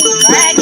Thank you.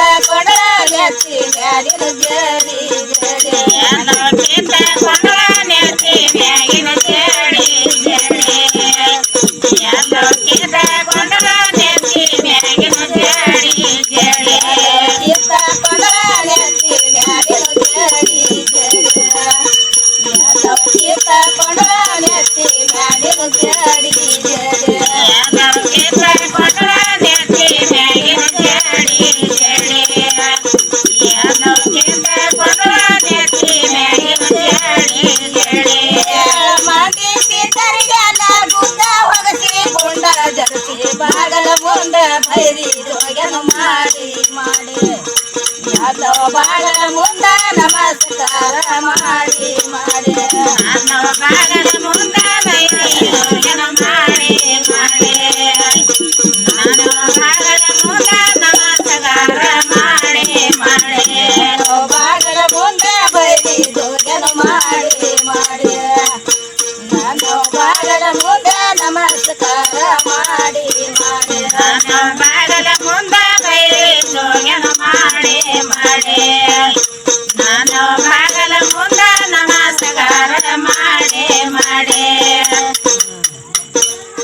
પણ ಬಾಗಲ ಮುಂದ ಬೈರಿ ರೋಗನು ಮಾಡಿ ಮಾಡಿ. ಯಾದವ ಬಾಗಲ ಮುಂದ ನಮಸ್ಕಾರ ಮಾಡಿ ಮಾಡಿ. ಬಾಗಲ